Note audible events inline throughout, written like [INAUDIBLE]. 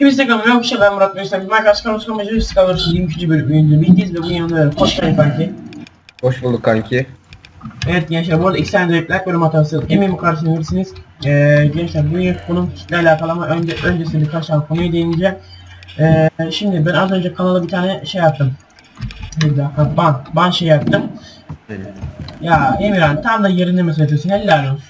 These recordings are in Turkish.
Hepinize kanalıma hoş geldiniz. Ben Murat Göster. Minecraft kanalı sunucu Discovery 22. bölümünde bildiğiniz ve bunun yanında hoş geldin kanki. Hoş bulduk kanki. Evet gençler bu arada iki tane like bölüm hatası eminim karşısında verirsiniz. Ee, gençler bugün konum kitle alakalı ama önce, öncesinde birkaç tane konuyu değineceğim. Ee, şimdi ben az önce kanala bir tane şey yaptım. Bir dakika ban, ban şey yaptım. Ya Emirhan tam da yerinde mi söylüyorsun helal olsun.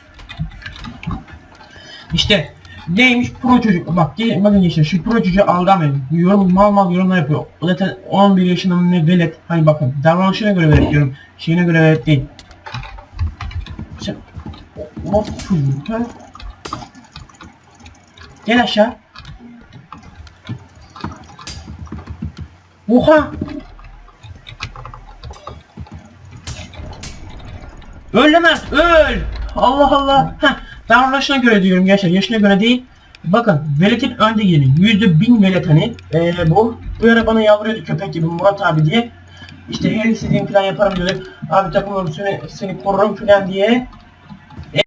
İşte neymiş pro çocuk bak gel- bakın gençler şu pro çocuğu aldamayın. Yorum mal mal yorumlar yapıyor. O zaten 11 yaşında mı ne velet. Hani bakın davranışına göre velet diyorum. Şeyine göre velet değil. Sen o çocuk? Gel aşağı. Oha! Öl lan öl! Allah Allah! Heh, davranışına göre diyorum gençler, yaşına göre değil. Bakın, veletin önde gelin. Yüzde bin velet hani. Ee, bu, bu ara bana yavruyordu köpek gibi Murat abi diye. İşte her istediğim falan yaparım diyordu. Abi takımım seni, seni korurum falan diye. E,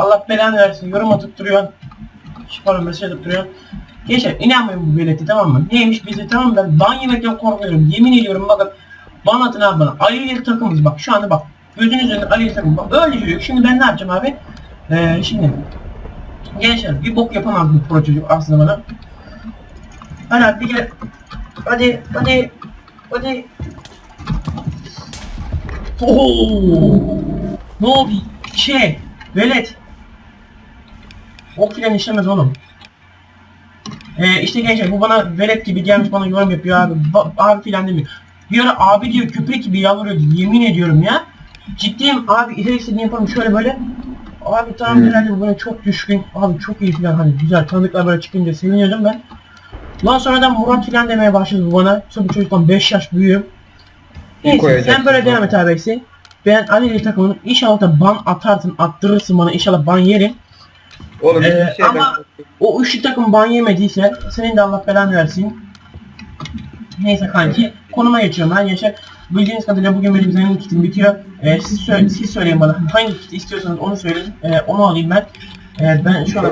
Allah belanı versin, yorum atıp duruyor. Pardon mesaj atıp duruyor. Gençler inanmayın bu veleti tamam mı? Neymiş bizi tamam mı? Ben ban yemekten korkuyorum. Yemin ediyorum bakın. Ban atın abi bana. Ali takımız bak şu anda bak. Gözünüz önünde Ali ile takım. Bak öyle diyor. Şimdi ben ne yapacağım abi? Ee, şimdi. Gençler bir bok yapamaz bu pro aslında bana. Hadi bir gel. Hadi hadi. Hadi. Oo. Ne oldu? Şey. Velet. Ok filan işlemez oğlum. Ee, işte gençler bu bana velet gibi gelmiş bana yorum yapıyor abi. Ba- abi filan demiyor. Bir ara abi diyor köpek gibi yalvarıyordu yemin ediyorum ya. Ciddiyim abi ileri istediğini yaparım şöyle böyle. Abi tamam Hmm. herhalde bu bana çok düşkün. Abi çok iyi filan hani güzel tanıdıklar böyle çıkınca seviniyordum ben. Lan sonradan Murat filan demeye başladı bu bana. Sonra bu çocuktan 5 yaş büyüğüm. Neyse sen böyle devam et abi. Ben Ali takımının inşallah da ban atarsın attırırsın bana inşallah ban yerim. Oğlum Ee, şey ama- O üçlü takım ban yemediyse senin de Allah belanı versin. Neyse kanki konuma geçiyorum ben Yaşar. Bildiğiniz kadarıyla bugün benim zemin kitim bitiyor. Ee, siz, söyle, siz söyleyin bana hangi kit istiyorsanız onu söyleyin. Ee, onu alayım ben. Ee, ben şu an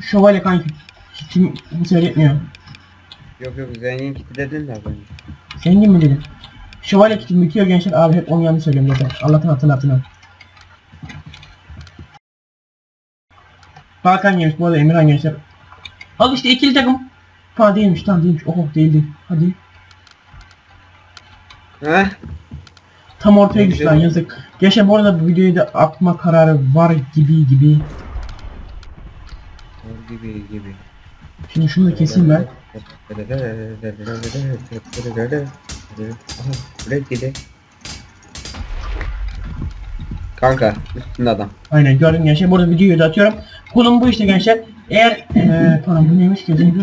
şövalye kanki kitim söyletmiyor. Yok yok zengin kiti dedin de ben. Zengin mi dedim? Şövalye kitim bitiyor gençler abi hep onu yanlış söylüyorum zaten. Allah'tan hatırlatın ha. Hakan gelmiş bu arada Emirhan gençler. Al işte ikili takım. Ha değilmiş tamam değilmiş. Oh değildi. Hadi. Heh. Tam ortaya Ne düştü lan güzel. yazık. Gençler bu arada bu videoyu da atma kararı var gibi gibi. Gibi gibi. Şimdi şunu da keseyim ben. Buraya gidi. Kanka üstünde adam. Aynen gördüm gençler. Burada videoyu da atıyorum. Konum bu işte gençler. Eğer eee pardon bu neymiş ki?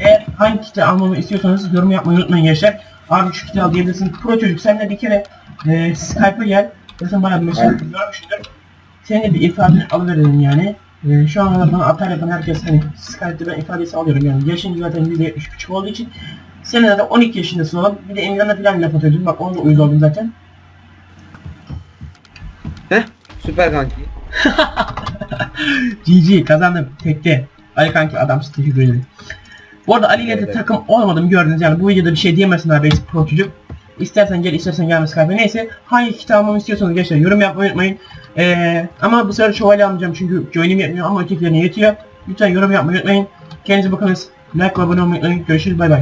Eğer hangi kiti almamı istiyorsanız yorum yapmayı unutmayın gençler. Abi şu kiti al diyebilirsin. Pro çocuk sen de bir kere eee Skype'a gel. Zaten bayağı bir mesaj görmüşsündür. Senin de bir ifadeni alıverelim yani. Eee şu kadar bana atar yapan herkes hani Skype'de ben ifadesi alıyorum yani. Yaşın zaten %70 küçük olduğu için. Sen de 12 yaşındasın oğlum. Bir de Emirhan'a falan laf atıyordun. Bak onu da oldum zaten. Heh süper kanki. [LAUGHS] GG kazandım tekte. Ali kanki adamsın teşekkür ederim. Bu arada Ali ile de takım olmadım gördünüz yani bu videoda bir şey diyemezsin abi pro çocuk. İstersen gel istersen gelme Skype'e neyse hangi kitap almamı istiyorsanız gençler yorum yapmayı unutmayın. Ee, ama bu sefer şövalye almayacağım çünkü join'im yetmiyor ama ötekilerine yetiyor. Lütfen yorum yapmayı unutmayın. Kendinize bakınız. Like ve abone olmayı unutmayın. Görüşürüz bay bay.